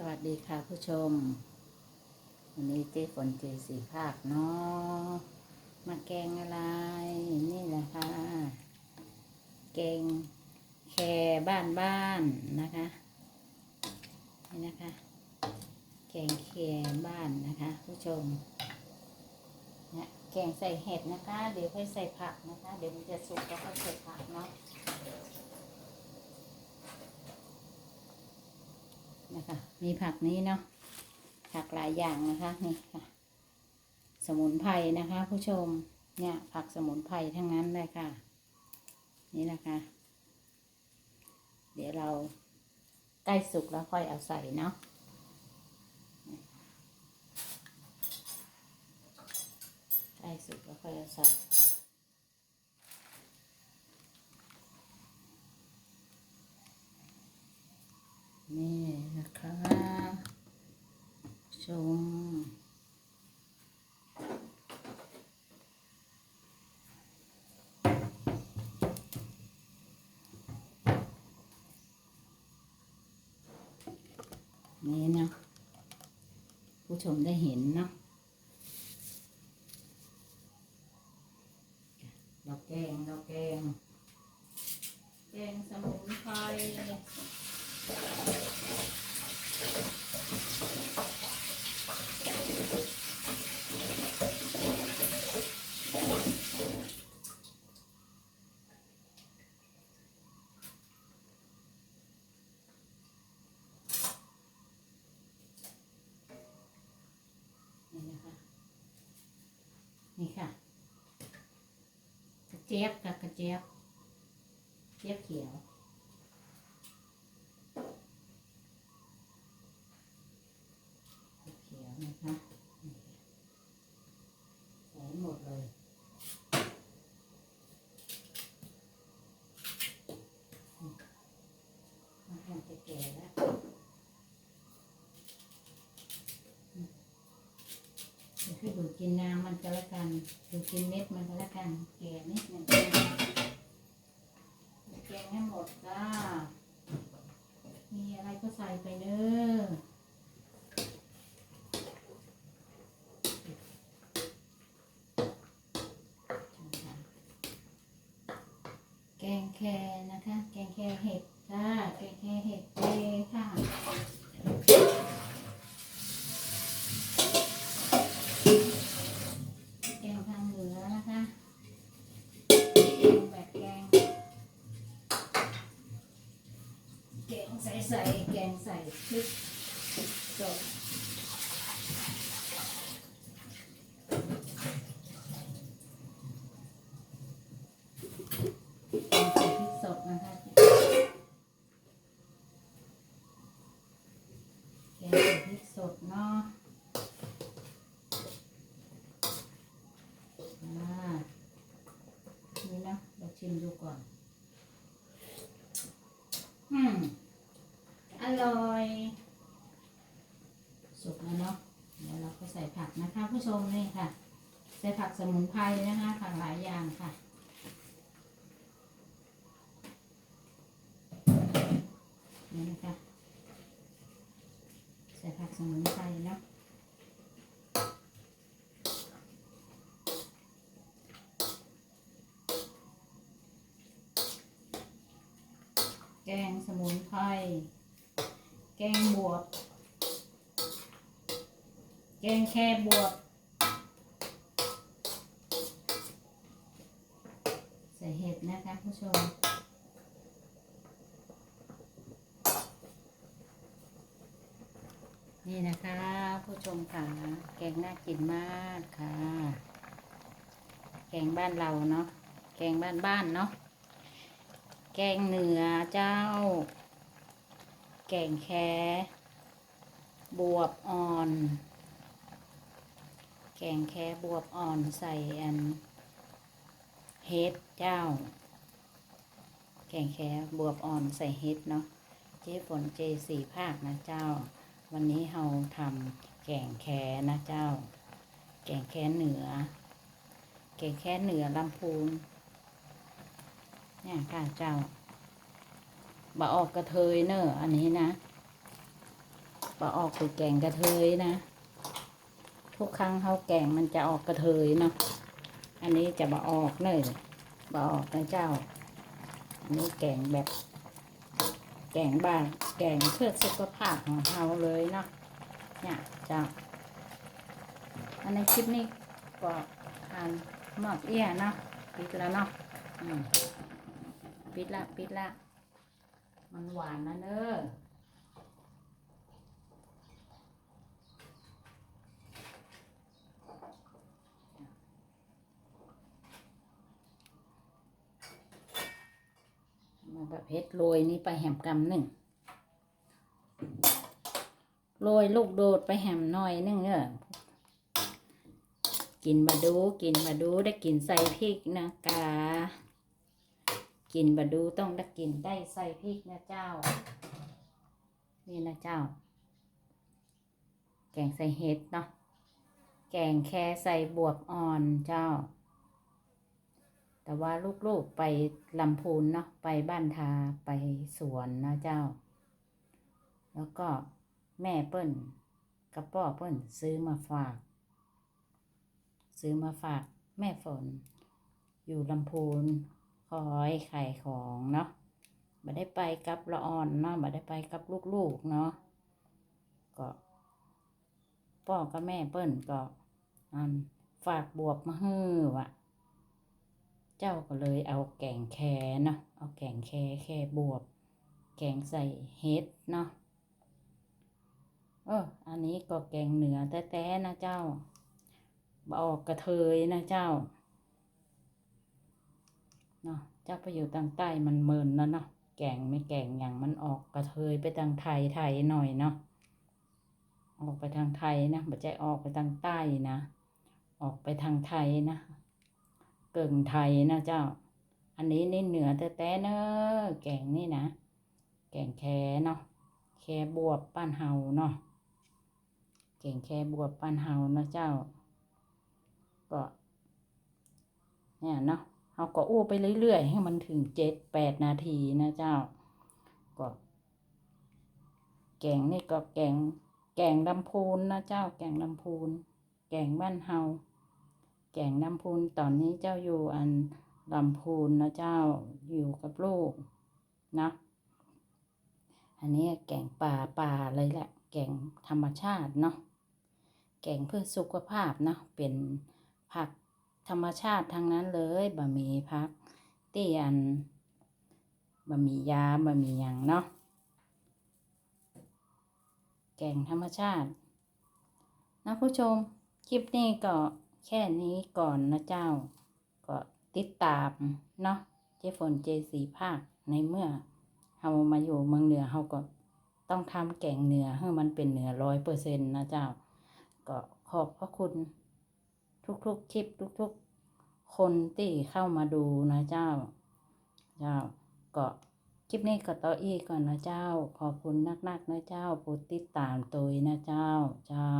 สวัสดีค่ะผู้ชม วันนี้เจ๊ฝนเจสีภาคเนาะมาแกงอะไรนี่แหละค่ะแกงแคบ้านบ้านๆนะคะนี่นะคะแกงแคบ้านนะคะ ผู้ชมเนี่ยแกงใส่เห็ดนะคะ เดี๋ยวค่อยใส่ผักนะคะ เดี๋ยวมันจะสุกแล้วค่อยใส่ผักเนาะ นะคะ มีผักนี้เนาะผักหลายอย่างนะคะนี่ค่ะ สมุนไพรนะคะ ผู้ชมเนี่ยผักสมุนไพรทั้งนั้นเลยค่ะ นี่นะคะ เดี๋ยวเราใกล้สุกแล้วค่อยเอาใส่เนาะใกล้สุกแล้วค่อยเอาใส่ นี่นะคะชม นี่นะผู้ชมได้เห็นเนาะดอกแกงดอกแกง แกงสมุนไพร นี่นะคะ นี่ค่ะ กระ เจี๊ยบกับกระเจี๊ยบเจี๊ยบเขียว เขียวนะคะนี่ใส่หมดเลยมันทำจะแก่แล้วอืมเดี๋ยวคือดูด กินน้ำมันก็แล้วกันดูกินเม็ดมันก็แล้วกันแก่นิดหนึ่งแกงให้หมดจ้ามีอะไรก็ใส่ไปเด้อแกงแคนะคะ แกงแคเห็ด แกงใส่ใส่แกงใส่พริกสดแกงใส่พริกสดนะคะแกงใส่พริกสดเนาะอ่านี่นะเราชิมดูก่อน อืม อ ร่อย สุกแล้วเนาะเดี๋ยวเราก็ใส่ผักนะคะ ผู้ชมนี่ค่ะ ใส่ผักสมุนไพรนะคะผักหลายอย่างค่ะนี่นะคะใส่ผักสมุนไพรเนาะแกงสมุนไพร แกงบวบ แกงแค่บวบ ใส่เห็ดนะคะผู้ชมนี่นะคะ ผู้ชมค่ะ แกงน่ากินมากค่ะ แกงบ้านเราเนาะแกงบ้านบ้านๆเนาะแกงเหนือเจ้า แกงแคบวบอ่อน แกงแคบวบอ่อนใส่อันเฮ็ดเจ้า แกงแคบวบอ่อนใส่เฮ็ดเนาะเจ๊ฝนเจสี่ภาคนะเจ้า วันนี้เราทำแกงแค่นะเจ้า แกงแค่เหนือ แกงแค่เหนือลำพูนเนี่ยค่ะเจ้า บะออกกระเทยเนอะอันนี้นะปลาออกคือแกงกระเทยนะ ทุกครั้งเขาแกงมันจะออกกระเทยเนาะอันนี้จะบะออกเลยบะออกนะเจ้า อันนี้แกงแบบ แกงบ้านแกงเพื่อสุขภาพของเราเลยเนาะเนี่ยเจ้าอันในคลิปนี้ก็ทานหมอกเอี้ยเนาะปิดแล้วเนาะอืมปิดละปิดละ มันหวานนะเนอะมาแบบเพชรโรยนี่ไปแหมกำหนึ่งโรยลูกโดดไปแหมหน่อยนึงเนอะกินมาดูกินมาดูได้กินใส่พริกนะกา กินมาดูต้องได้กินได้ใส่พริกนะเจ้า นี่นะเจ้า แกงใส่เห็ดเนาะแกงแค่ใส่บวบอ่อนเจ้า แต่ว่าลูกๆไปลำพูนเนาะไปบ้านทาไปสวนนะเจ้า แล้วก็แม่เปิ้นกับพ่อเปิ้นซื้อมาฝาก ซื้อมาฝากแม่ฝน อยู่ลำพูน คอยขายของเนาะมาได้ไปกับละอ่อนเนาะมาได้ไปกับลูกๆเนาะก็พ่อกับแม่เปิ้นก็อันฝากบวบมาฮื้อวะเจ้าก็เลยเอาแกงแคเนาะเอาแกงแคแค่บวบ แกงใส่เห็ดเนาะเอออันนี้ก็แกงเหนือแต้ๆนะเจ้าบอกกระเทยนะเจ้า เนาะเจ้าไปอยู่ทางใต้มันเมินแล้วเนาะแก่งไม่แก่งอย่างมันออกกระเทยไปทางไทยไทยหน่อยเนาะออกไปทางไทยนะไม่ใช่ออกไปทางใต้นะ ออกไปทางไทยนะ เกิ่งไทยนะเจ้า อันนี้นี่เหนือแต่แต่เนอะแก่งนี่นะ แก่งแคเนาะแคบวบป้านเฮาเนาะแก่งแคบวบป้านเฮานะเจ้า ก็ เนี่ยเนาะ เราก็อู้ไปเรื่อยๆ ให้มันถึงเจ็ดแปดนาทีนะเจ้า ก็ แกงนี่ก็แกง แกงลำพูนนะเจ้า แกงลำพูน แกงบ้านเฮา แกงลำพูนตอนนี้เจ้าอยู่อันลำพูนนะเจ้า อยู่กับลูกนะ อันนี้แกงป่าป่าเลยแหละ แกงธรรมชาติเนาะ แกงเพื่อสุขภาพเนาะ เป็นผัก ธรรมชาติทั้งนั้นเลยบะหมี่ผัก เตียนบะหมี่ยาบะหมี่หยังเนาะแกงธรรมชาตินะผู้ชมคลิปนี้ก็แค่นี้ก่อนนะเจ้า ก็ติดตามเนาะเจฝนเจสีภาคในเมื่อเฮามาอยู่เมืองเหนือเฮาก็ต้องทำแกงเหนือให้มันเป็นเหนือร้อยเปอร์เซ็นต์นะเจ้า ก็ขอบพระคุณ ทุกๆคลิปทุกๆ คนที่เข้ามาดูนะเจ้า เจ้าก็คลิปนี้ก็ต่ออีกก่อนนะเจ้า ขอบคุณนักๆนะเจ้าผู้ติดตามตัวนะเจ้า เจ้า